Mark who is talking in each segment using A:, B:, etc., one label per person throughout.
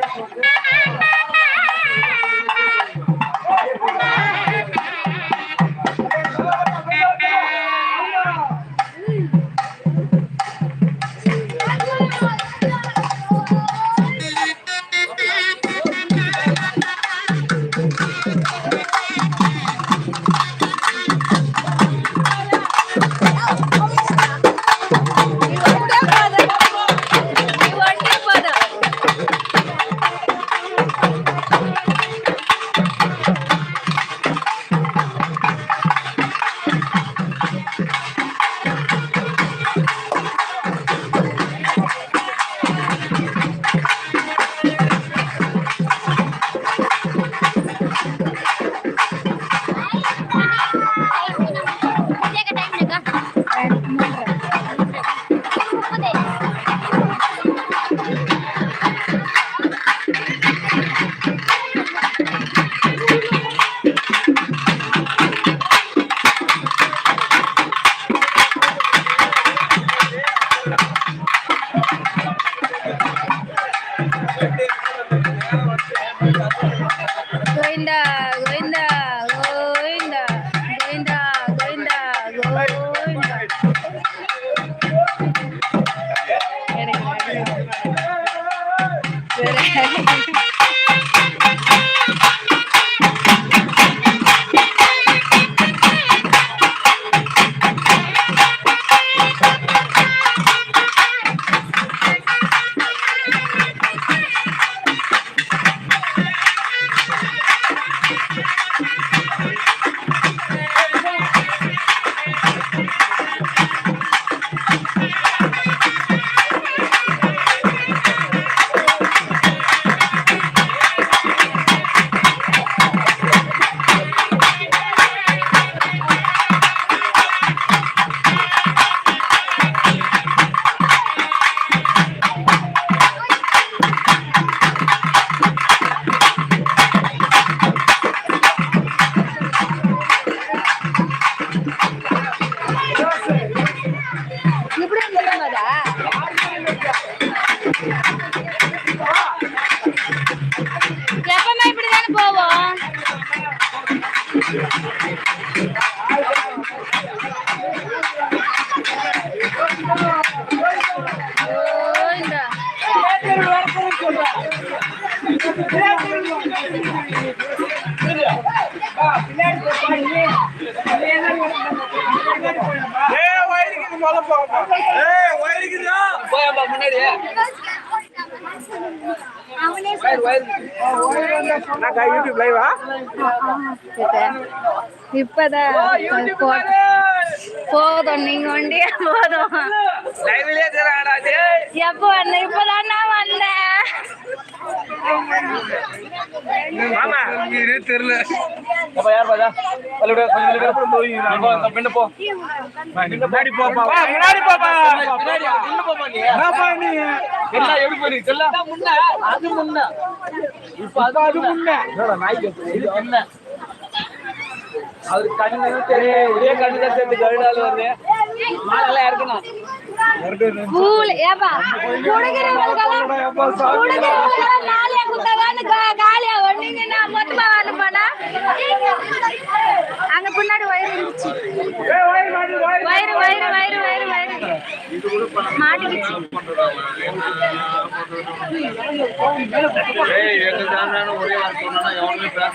A: Thank you.
B: இப்பதான் போதும். நீங்க வண்டியே போதும். எப்போ வந்த? இப்பதான் நான் வந்தேன்
A: தெரியல.
C: அப்பா யார் பாஜா பல்லுட கொஞ்சம் போய் போ பின்ன போ.
A: முன்னாடி போப்பா முன்னாடி போப்பா
C: பின்னாடி பின்ன போமா நீ.
A: என்னப்பா நீ.
C: எல்லாம் எப்படி போறீங்க சொல்ல முன்ன. அது முன்ன. இப்ப அது அது முன்ன. நாய் இது பின்ன அவரு கண்ணு தெரியும் ஒரே கண்ணு தான் சேர்த்து கருடால வருது. மாடெல்லாம் இருக்கணும்
B: பூல ஏப்பா? குடுக்கிறவங்களுக்கெல்லாம் குடுக்கிறவங்களுக்கெல்லாம் நாளையா குத்தாதான்னு காலியா மொத்தமா அங்க பின்னாடி வயிறு இருந்துச்சு.
A: வயிறு வயிறு
B: வயிறு வயிறு வயிறு. மாட்டிக்கிச்சு.
C: ஒரே சொன்னா எவனுமே பேச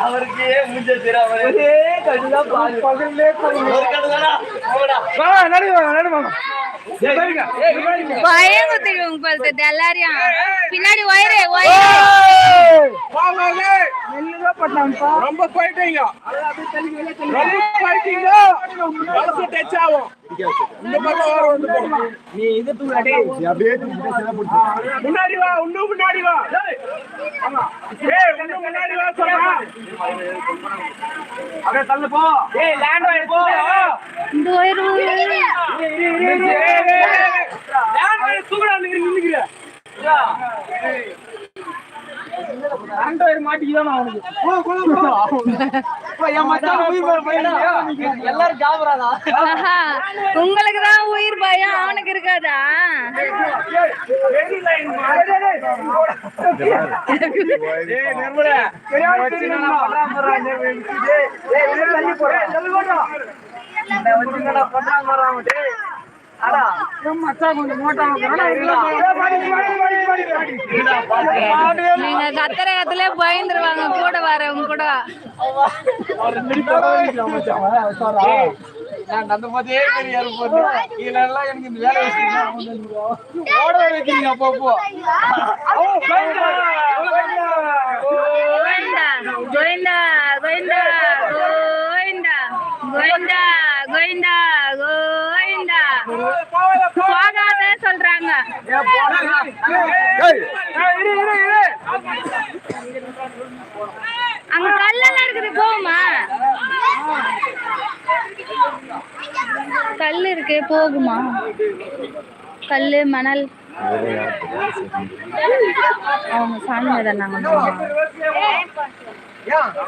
C: அவருக்கு முடிஞ்ச தெரியும். அவரே கண்டுதான் பாரு
A: பகல்லே
C: ஒரு கண்டுதானா போடா
A: நடி நடி மாமா. பாருங்க
B: பயம் குத்திடுவோங்க போல எல்லாரையும் பின்னாடி வயிறு வயிறு
A: ரொம்ப போயிட்டீங்க. ரொம்ப போயிட்டீங்க. வலசு டச் ஆகும். இந்த பக்கம் வர வந்து போ.
C: நீ இது
A: முன்னாடி வா இன்னும் முன்னாடி வா. ஏய், ஆமா. ஏய் இன்னும் முன்னாடி வா சொல்றா அப்படியே தள்ளு போ. ஏய் லேண்ட் ஆயி போ.
B: இந்த வயிறு
A: லேண்ட் ஆயி தூக்குடா நிக்கிற நிக்கிற
C: எல்லாரும் காபராதா
B: ஆஹா, உங்களுக்கு தான் உயிர் பயம். அவனுக்கு இருக்காதா? நீங்க கத்துற கத்துல பயந்துருவாங்க. கூட வரவங்க கூட
A: நான் அந்த மாதிரியே தெரியாது போது இதுல எல்லாம் எனக்கு இந்த வேலை வச்சுக்கீங்க ஓட வைக்கிறீங்க அப்பப்போ ஓ பயங்கர
B: கோவிந்தா கோவிந்தா கோவிந்தா கோவிந்தா கோவிந்தா கோவிந்தா கோவிந்தா போகாத சொல்றாங்க. அங்க கல்லெல்லாம் இருக்குது போகுமா? கல் இருக்கு போகுமா? கல்லு மணல். அவங்க சாமி தான் நாங்க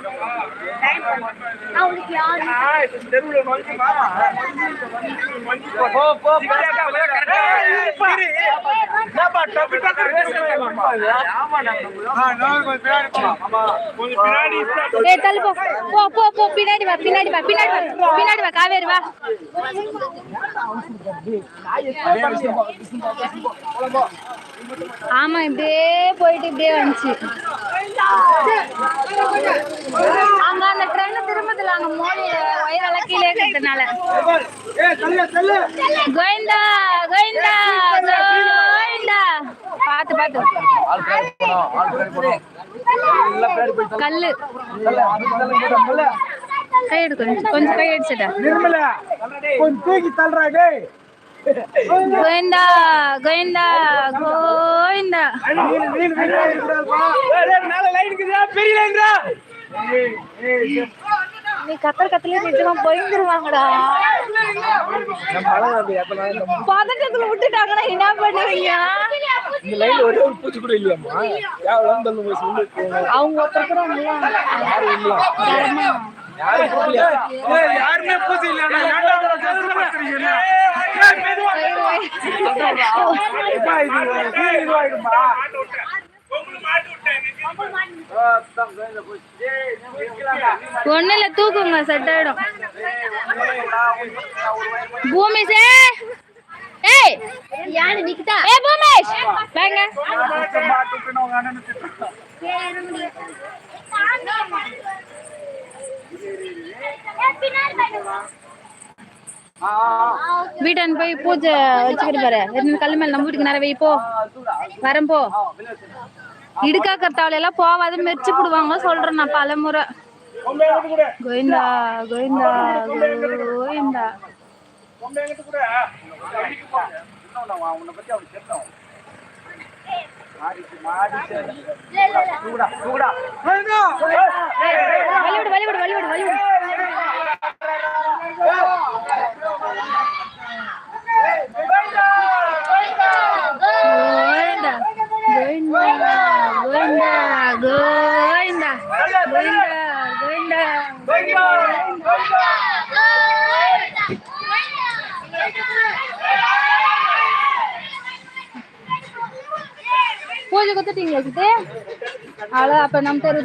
B: ஏ தள்ளு போ. போ போ போ. பின்னாடி வா பின்னாடி வா பின்னாடி வா. பின்னாடி வா காவேரி வா. ஆமா இப்படியே போயிட்டு இப்படியே வந்துச்சு. அங்க அந்த ட்ரெயின் திரும்பதுல அங்க மோடி வயிறெல்லாம் கீழே இருக்கிறதுனால. கோவிந்தா கோவிந்தா கோவிந்தா. பாத்து பாத்து கல்லு. கை எடு கொஞ்சம் கொஞ்சம் கை அடிச்சுட்டா
A: நிர்மலா கொஞ்சம் தூக்கி தள்ளுறா டேய்.
B: கோவிந்தா கோவிந்தா கோவிந்தா
A: மீன் மீன் மீன் இருக்கக்கூடாதுப்பா.
C: ஏய், ஏய், மேல லைன் இருக்குதா பெரிய லைன்டா.
B: நீ கத்தர் கத்தல நிஜமா
C: இந்த
B: பதட்டத்துல விட்டுட்டாங்கன்னா என்ன பண்ணுவீங்க?
C: இந்த லைன்ல ஒரே ஒரு பூச்சி கூட இல்லையாம்மா? எவ்வளவு தள்ளு போய் சொல்லு
B: அவங்க ஒருத்தர் கூட இல்ல
C: யாரும் இல்ல
B: தரமா
C: யாரும் கூப்பிடலையா?
A: ஏய், யாருமே பூசி இல்லைண்ணா. ஏன்டா அவரை கஷ்டப்படுத்துறீங்க? ஏய், மெதுவா. எப்பா, இது கீழே இதுவாயிடும்பா. ஆ, அதான், வேலை போச்சு. ஏய், நீ வைக்கலாம்டா.
B: ஒண்ணு இல்ல தூக்குங்க செட் ஆயிடும்
A: ஏய், ஒண்ணும் இல்லைடா. ஒரு வாய்
B: பூமி சே ஏய் யாரு நிக்கிட்டா ஏய் பூமேஷ் வாங்க வீட்டான் போய் பூஜை வச்சுக்கிட்டு பாரு. ரெண்டு கல்லு மேல நம்ம வீட்டுக்கு நேரம் வை போ வரேன் இடுக்கா கர்த்தாவில எல்லாம் போவாது மெரிச்சு போடுவாங்க சொல்றேன் நான் பலமுறை.
A: கொம்பை எங்கிட்டு கொடு.
B: கோவிந்தா கோவிந்தா கோவிந்தா.
A: கொம்பை
B: வழிவிடு வழிவிடு வழிவிடு வழிவிடு. கோவிந்தா கோவிந்தா கோவிந்தா கோவிந்தா கோவிந்தா கோவிந்தா பூஜை குத்துட்டீங்களா சித்து அவ்வளோ அப்ப நம்ம தெரு